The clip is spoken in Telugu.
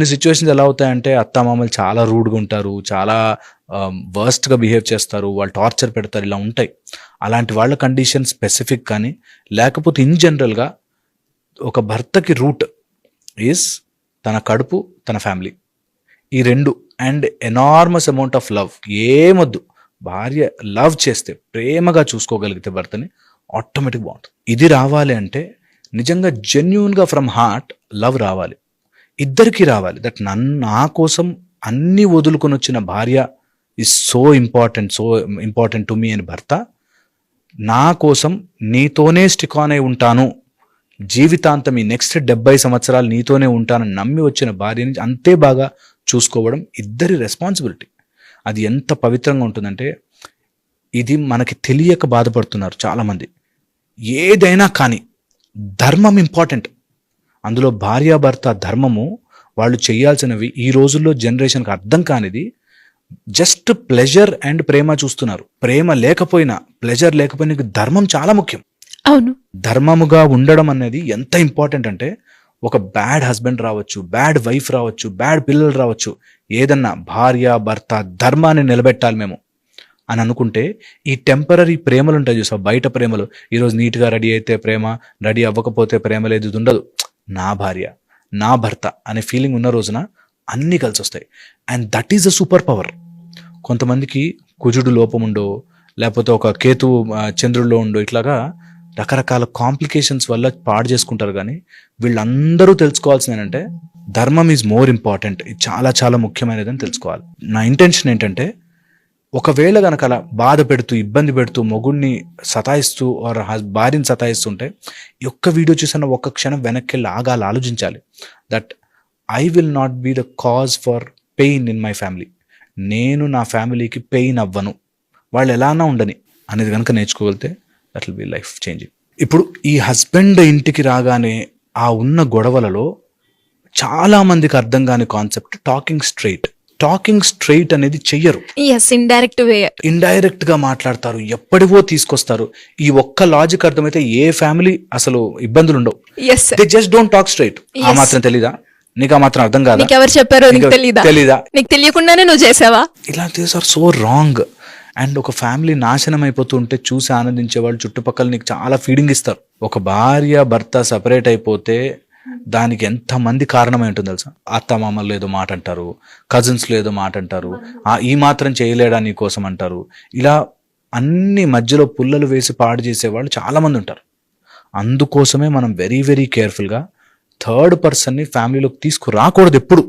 కొన్ని సిచ్యువేషన్స్ ఎలా అవుతాయంటే అత్తామామలు చాలా రూడ్గా ఉంటారు చాలా వర్స్ట్గా బిహేవ్ చేస్తారు వాళ్ళు టార్చర్ పెడతారు ఇలా ఉంటాయి. అలాంటి వాళ్ళ కండిషన్ స్పెసిఫిక్ కానీ లేకపోతే ఇన్ జనరల్గా ఒక భర్తకి రూట్ ఈజ్ తన కడుపు తన ఫ్యామిలీ ఈ రెండు and enormous amount of love ఏమొద్దు. భార్య లవ్ చేస్తే ప్రేమగా చూసుకోగలిగితే భర్తని ఆటోమేటిక్ బాగుంటుంది ఇది రావాలి అంటే నిజంగా జెన్యున్గా ఫ్రమ్ హార్ట్ లవ్ రావాలి. ఇద్దరికీ రావాలి. దట్ నన్ను నా కోసం అన్ని వదులుకొని వచ్చిన భార్య is so important so important to me అని భర్త నా కోసం నీతోనే స్టికాన్ అయి ఉంటాను. జీవితాంతం ఈ నెక్స్ట్ డెబ్బై సంవత్సరాలు నీతోనే ఉంటానని నమ్మి వచ్చిన భార్యని అంతే బాగా చూసుకోవడం ఇద్దరి రెస్పాన్సిబిలిటీ అది ఎంత పవిత్రంగా ఉంటుందంటే ఇది మనకి తెలియక బాధపడుతున్నారు చాలామంది. ఏదైనా కానీ ధర్మం ఇంపార్టెంట్ అందులో భార్యాభర్త ధర్మము వాళ్ళు చేయాల్సినవి ఈ రోజుల్లో జనరేషన్కి అర్థం కానిది జస్ట్ ప్లెజర్ అండ్ ప్రేమ చూస్తున్నారు. ప్రేమ లేకపోయినా ప్లెజర్ లేకపోయినా ధర్మం చాలా ముఖ్యం. అవును. ధర్మముగా ఉండడం అనేది ఎంత ఇంపార్టెంట్ అంటే ఒక బ్యాడ్ హస్బెండ్ రావచ్చు బ్యాడ్ వైఫ్ రావచ్చు బ్యాడ్ పిల్లలు రావచ్చు ఏదన్నా భార్య భర్త ధర్మాన్ని నిలబెట్టాలి మేము అని అనుకుంటే ఈ టెంపరీ ప్రేమలు ఉంటాయి చూసావు? బయట ప్రేమలు. ఈరోజు నీట్గా రెడీ అయితే ప్రేమ రెడీ అవ్వకపోతే ప్రేమ లేదు ఇది ఉండదు. నా భార్య నా భర్త అనే ఫీలింగ్ ఉన్న రోజున అన్నీ కలిసి వస్తాయి and that is a super power కొంతమందికి కుజుడు లోపం ఉండో లేకపోతే ఒక కేతు చంద్రుడిలో చంద్రుల్లో ఉండో ఇట్లాగా రకరకాల కాంప్లికేషన్స్ వల్ల పాడు చేసుకుంటారు కానీ వీళ్ళందరూ తెలుసుకోవాల్సింది ఏంటంటే ధర్మం ఈజ్ మోర్ ఇంపార్టెంట్ ఇది చాలా చాలా ముఖ్యమైనది అని తెలుసుకోవాలి. నా ఇంటెన్షన్ ఏంటంటే ఒకవేళ కనుక అలా బాధ పెడుతూ ఇబ్బంది పెడుతూ మొగుడిని సతాయిస్తూ ఆర్ భార్యని సతాయిస్తుంటే ఒక్క వీడియో చూసిన ఒక్క క్షణం వెనక్కి వెళ్ళి ఆగాలి ఆలోచించాలి. That I will not be the cause for pain in my family నేను నా ఫ్యామిలీకి పెయిన్ అవ్వను. వాళ్ళు ఎలానా ఉండని అనేది కనుక నేర్చుకోగలితే that will be life changing ఇప్పుడు ఈ హస్బెండ్ ఇంటికి రాగానే ఆ ఉన్న గొడవలలో చాలామందికి అర్థం కాని concept talking straight talking straight అనేది చెయ్యరు. ఇండైరెక్ట్ వే ఇండైరెక్ట్గా మాట్లాడతారు ఎప్పటివో తీసుకొస్తారు. ఈ ఒక్క లాజిక్ అర్థమైతే ఏ ఫ్యామిలీ అసలు ఇబ్బందులు ఉండవు they just don't talk straight ఆ. మాత్రం తెలీదా? నీకు ఆ మాత్రం అర్థం కాదా? ఎవరు చెప్పారో నీకు తెలీదా? తెలీదా? నీకు తెలియకుండానే నువ్వు చేసావా? ఇలా these are so wrong and ఒక ఫ్యామిలీ నాశనం అయిపోతుంటే చూసి ఆనందించే వాళ్ళు చుట్టుపక్కల నీకు చాలా ఫీడింగ్ ఇస్తారు. ఒక భార్య భర్త సపరేట్ అయిపోతే దానికి ఎంత మంది కారణమై ఉంటుంది తెలుసా? అత్తమామలు ఏదో మాట అంటారు కజిన్స్ ఏదో మాట అంటారు ఈ మాత్రం చేయలేడా నీ కోసం అంటారు. ఇలా అన్ని మధ్యలో పుల్లలు వేసి పాడు చేసేవాళ్ళు చాలా మంది ఉంటారు. అందుకోసమే మనం వెరీ వెరీ కేర్ఫుల్గా థర్డ్ పర్సన్ని ఫ్యామిలీలోకి తీసుకురాకూడదు ఎప్పుడు.